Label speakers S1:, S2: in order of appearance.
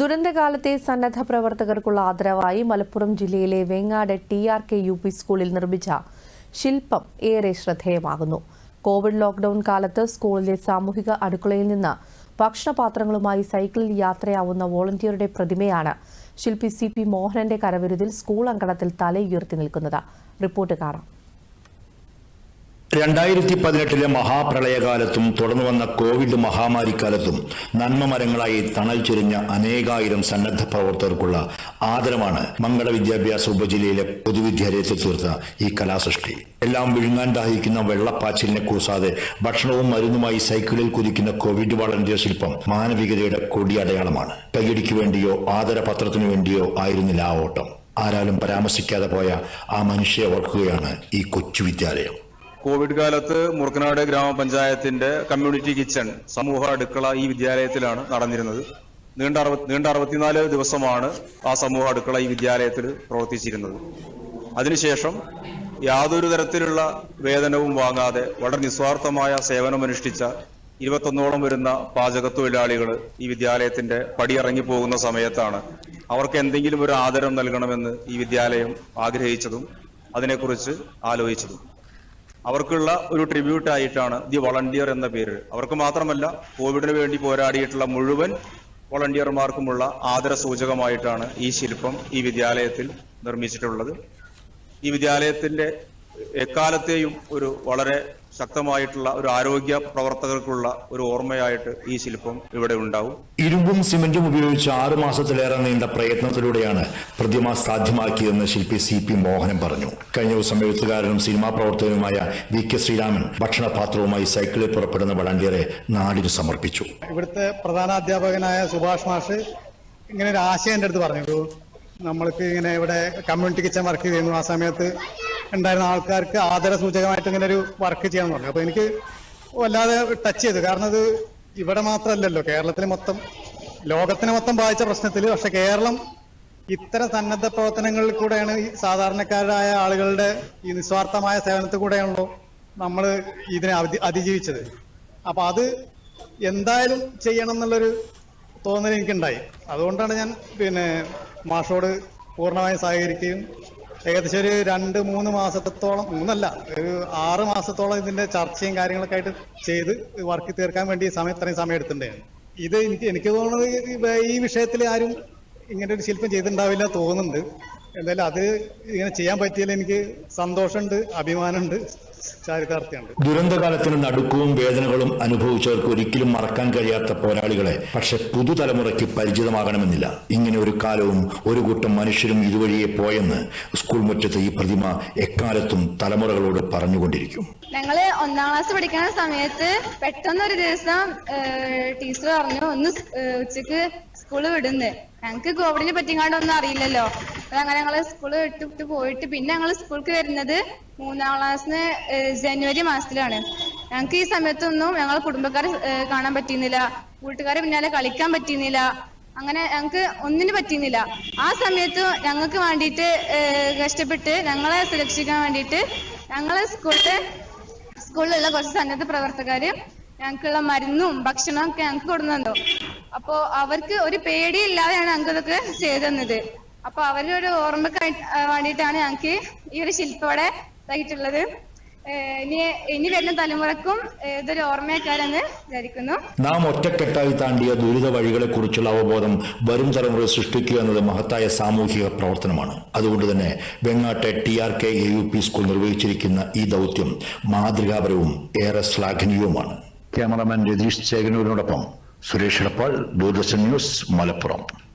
S1: ദുരന്തകാലത്തെ സന്നദ്ധ പ്രവർത്തകർക്കുള്ള ആദരവായി മലപ്പുറം ജില്ലയിലെ Vengad T R K U P സ്കൂളിൽ നിർമ്മിച്ച ശില്പം ഏറെ ശ്രദ്ധേയമാകുന്നു. കോവിഡ് ലോക്ഡൌൺ കാലത്ത് സ്കൂളിലെ സാമൂഹിക അടുക്കളയിൽ നിന്ന് ഭക്ഷണപാത്രങ്ങളുമായി സൈക്കിളിൽ യാത്രയാവുന്ന വോളണ്ടിയറുടെ പ്രതിമയാണ് ശില്പി സി പി മോഹനന്റെ കരവിരുതിൽ സ്കൂൾ അങ്കണത്തിൽ തലയുയർത്തി നിൽക്കുന്നത്. റിപ്പോർട്ട് കാണാം.
S2: രണ്ടായിരത്തി പതിനെട്ടിലെ മഹാപ്രളയകാലത്തും തുടർന്നു വന്ന കോവിഡ് മഹാമാരിക്കാലത്തും നന്മ മരങ്ങളായി തണൽ ചൊരിഞ്ഞ അനേകായിരം സന്നദ്ധ പ്രവർത്തകർക്കുള്ള ആദരമാണ് മംഗള വിദ്യാഭ്യാസ ഉപജില്ലയിലെ പൊതുവിദ്യാലയത്തിൽ തീർത്ത ഈ കലാസൃഷ്ടി. എല്ലാം വിഴുങ്ങാൻ ദാഹിക്കുന്ന വെള്ളപ്പാച്ചിലിനെ കൂസാതെ ഭക്ഷണവും മരുന്നുമായി സൈക്കിളിൽ കുതിക്കുന്ന കോവിഡ് വളണ്ടിയർ ശില്പം മാനവികതയുടെ കൊടിയടയാളമാണ് കൈയടിക്ക് വേണ്ടിയോ ആദരപത്രത്തിനു വേണ്ടിയോ ആയിരുന്നില്ല ആ ഓട്ടം. ആരാലും പരാമർശിക്കാതെ പോയ ആ മനുഷ്യയെ ഓർക്കുകയാണ് ഈ കൊച്ചു വിദ്യാലയം.
S3: കോവിഡ് കാലത്ത് മുറുക്കനാട് ഗ്രാമപഞ്ചായത്തിന്റെ കമ്മ്യൂണിറ്റി കിച്ചൺ സമൂഹ അടുക്കള ഈ വിദ്യാലയത്തിലാണ് നടന്നിരുന്നത്. നീണ്ട അറുപ നീണ്ട അറുപത്തിനാല് ദിവസമാണ് ആ സമൂഹ അടുക്കള ഈ വിദ്യാലയത്തിൽ പ്രവർത്തിച്ചിരുന്നത്. അതിനുശേഷം യാതൊരു തരത്തിലുള്ള വേതനവും വാങ്ങാതെ വളരെ നിസ്വാർത്ഥമായ സേവനമനുഷ്ഠിച്ച ഇരുപത്തൊന്നോളം വരുന്ന പാചക തൊഴിലാളികൾ ഈ വിദ്യാലയത്തിന്റെ പടിയിറങ്ങി പോകുന്ന സമയത്താണ് അവർക്ക് എന്തെങ്കിലും ഒരു ആദരം നൽകണമെന്ന് ഈ വിദ്യാലയം ആഗ്രഹിച്ചതും അതിനെക്കുറിച്ച് ആലോചിച്ചതും. അവർക്കുള്ള ഒരു ട്രിബ്യൂട്ട് ആയിട്ടാണ് ദി വളണ്ടിയർ എന്ന പേര്. അവർക്ക് മാത്രമല്ല കോവിഡിന് വേണ്ടി പോരാടിയിട്ടുള്ള മുഴുവൻ വളണ്ടിയർമാർക്കുമുള്ള ആദര സൂചകമായിട്ടാണ് ഈ ശില്പം ഈ വിദ്യാലയത്തിൽ നിർമ്മിച്ചിട്ടുള്ളത്. ഈ വിദ്യാലയത്തിന്റെ എക്കാലത്തെയും ഒരു വളരെ ശക്തമായിട്ടുള്ള ഒരു ആരോഗ്യ പ്രവർത്തകർക്കുള്ള ഒരു ഓർമ്മയായിട്ട് ഈ ശില്പം ഇവിടെ ഉണ്ടാവും.
S2: ഇരുമ്പും സിമന്റും ഉപയോഗിച്ച് ആറു മാസത്തിലേറെ നീണ്ട പ്രയത്നത്തിലൂടെയാണ് പ്രതിമ സാധ്യമാക്കിയതെന്ന് ശില്പി സി പി മോഹനൻ പറഞ്ഞു. കഴിഞ്ഞ ദിവസം എഴുത്തുകാരനും സിനിമാ പ്രവർത്തകനുമായ വി കെ ശ്രീരാമൻ ഭക്ഷണപാത്രവുമായി സൈക്കിളിൽ പുറപ്പെടുന്ന വളണ്ടിയറെ നാടിന് സമർപ്പിച്ചു.
S4: ഇവിടുത്തെ പ്രധാന അധ്യാപകനായ സുഭാഷ് മാഷ് ഇങ്ങനെ ഒരു ആശയം എന്റെ അടുത്ത് പറഞ്ഞു നമ്മൾക്ക് ഇങ്ങനെ ഇവിടെ കമ്മ്യൂണിറ്റി കിച്ചൺ വർക്ക് ചെയ്യുന്നു. ആ സമയത്ത് ഉണ്ടായിരുന്ന ആൾക്കാർക്ക് ആദര സൂചകമായിട്ട് ഇങ്ങനെ ഒരു വർക്ക് ചെയ്യാൻ പറഞ്ഞു. അപ്പൊ എനിക്ക് വല്ലാതെ ടച്ച് ചെയ്തു. കാരണം ഇത് ഇവിടെ മാത്രമല്ലല്ലോ കേരളത്തിൽ മൊത്തം ലോകത്തിനെ മൊത്തം ബാധിച്ച പ്രശ്നത്തിൽ പക്ഷെ കേരളം ഇത്തരം സന്നദ്ധ പ്രവർത്തനങ്ങളിൽ കൂടെയാണ് ഈ സാധാരണക്കാരായ ആളുകളുടെ ഈ നിസ്വാർത്ഥമായ സേവനത്തിൽ കൂടെയാണല്ലോ നമ്മൾ ഇതിനെ അതി- അതിജീവിച്ചത്. അപ്പൊ അത് എന്തായാലും ചെയ്യണം എന്നുള്ളൊരു തോന്നൽ എനിക്കുണ്ടായി. അതുകൊണ്ടാണ് ഞാൻ പിന്നെ മാഷോട് പൂർണമായും സഹകരിക്കുകയും ഏകദേശം ഒരു രണ്ട് മൂന്ന് മാസത്തോളം മൂന്നല്ല ഒരു ആറ് മാസത്തോളം ഇതിന്റെ ചർച്ചയും കാര്യങ്ങളൊക്കെ ആയിട്ട് ചെയ്ത് വർക്ക് തീർക്കാൻ വേണ്ടി സമയം ഇത്രയും സമയം എടുത്തിട്ടുണ്ടായിരുന്നു. ഇത് എനിക്ക് എനിക്ക് തോന്നുന്നത് ഈ- വിഷയത്തിൽ ആരും ഇങ്ങനെ ഒരു ശില്പം ചെയ്തിട്ടുണ്ടാവില്ല തോന്നുന്നുണ്ട്. എന്തായാലും അത് ഇങ്ങനെ ചെയ്യാൻ പറ്റിയതിൽ എനിക്ക് സന്തോഷമുണ്ട് അഭിമാനമുണ്ട്.
S2: ദുരന്തകാലത്തിന് നടുക്കവും വേദനകളും അനുഭവിച്ചവർക്ക് ഒരിക്കലും മറക്കാൻ കഴിയാത്ത പോരാളികളെ പക്ഷെ പുതുതലമുറയ്ക്ക് പരിചിതമാകണമെന്നില്ല. ഇങ്ങനെ ഒരു കാലവും ഒരു കൂട്ടം മനുഷ്യരും ഇതുവഴിയെ പോയെന്ന് സ്കൂൾ മുറ്റത്ത് ഈ പ്രതിമ എക്കാലത്തും തലമുറകളോട് പറഞ്ഞുകൊണ്ടിരിക്കും.
S5: ഞങ്ങൾ ഒന്നാം ക്ലാസ് പഠിക്കുന്ന സമയത്ത് പെട്ടെന്ന് ഒരു ദിവസം ടീച്ചർ പറഞ്ഞു ഒന്ന് ഉച്ചയ്ക്ക് സ്കൂൾ വിടുന്ന്. ഞങ്ങക്ക് കോവിഡിനെ പറ്റിങ്ങാണ്ടൊന്നും അറിയില്ലല്ലോ. അങ്ങനെ ഞങ്ങൾ സ്കൂൾ വിട്ട് വിട്ട് പോയിട്ട് പിന്നെ ഞങ്ങൾ സ്കൂൾക്ക് വരുന്നത് മൂന്നാം ക്ലാസ്സിന് ജനുവരി മാസത്തിലാണ്. ഞങ്ങക്ക് ഈ സമയത്തൊന്നും ഞങ്ങളെ കുടുംബക്കാരെ കാണാൻ പറ്റിയിരുന്നില്ല. കൂട്ടുകാരെ പിന്നാലെ കളിക്കാൻ പറ്റിയിരുന്നില്ല. അങ്ങനെ ഞങ്ങൾക്ക് ഒന്നിനും പറ്റിയിരുന്നില്ല. ആ സമയത്ത് ഞങ്ങൾക്ക് വേണ്ടിയിട്ട് കഷ്ടപ്പെട്ട് ഞങ്ങളെ സുരക്ഷിക്കാൻ വേണ്ടിയിട്ട് ഞങ്ങളെ സ്കൂളിലെ സ്കൂളിലുള്ള കുറച്ച് സന്നദ്ധ പ്രവർത്തകര് ഞങ്ങൾക്കുള്ള മരുന്നും ഭക്ഷണവും ഒക്കെ ഞങ്ങൾക്ക് കൊടുന്നു അപ്പോ അവർക്ക് ഒരു പേടിയില്ലാതെയാണ് ഞങ്ങൾക്ക് ഇതൊക്കെ ചെയ്തു തന്നത്. അപ്പൊ അവരുടെ ഒരു ഓർമ്മക്ക് വേണ്ടിയിട്ടാണ് ഞങ്ങൾക്ക് ഈ ഒരു ശില്പം ഇവിടെ ഇതായിട്ടുള്ളത് ഇനി ഇനി വരുന്ന തലമുറക്കും ഇതൊരു ഓർമ്മയാക്കാരെന്ന് വിചാരിക്കുന്നു.
S2: നാം ഒറ്റക്കെട്ടായി താണ്ടിയ ദുരിത വഴികളെ കുറിച്ചുള്ള അവബോധം വരും തലമുറ സൃഷ്ടിക്കുക എന്നത് മഹത്തായ സാമൂഹിക പ്രവർത്തനമാണ്. അതുകൊണ്ട് തന്നെ വെങ്ങാട്ടെ T R K A U P school നിർവഹിച്ചിരിക്കുന്ന ഈ ദൗത്യം മാതൃകാപരവും ഏറെ ശ്ലാഘനീയവുമാണ്. ക്യാമറമാൻ രതീഷ് ചേകനൂരിനോടൊപ്പം സുരേഷ് എടപ്പാൾ ദൂരദർശൻ ന്യൂസ് മലപ്പുറം.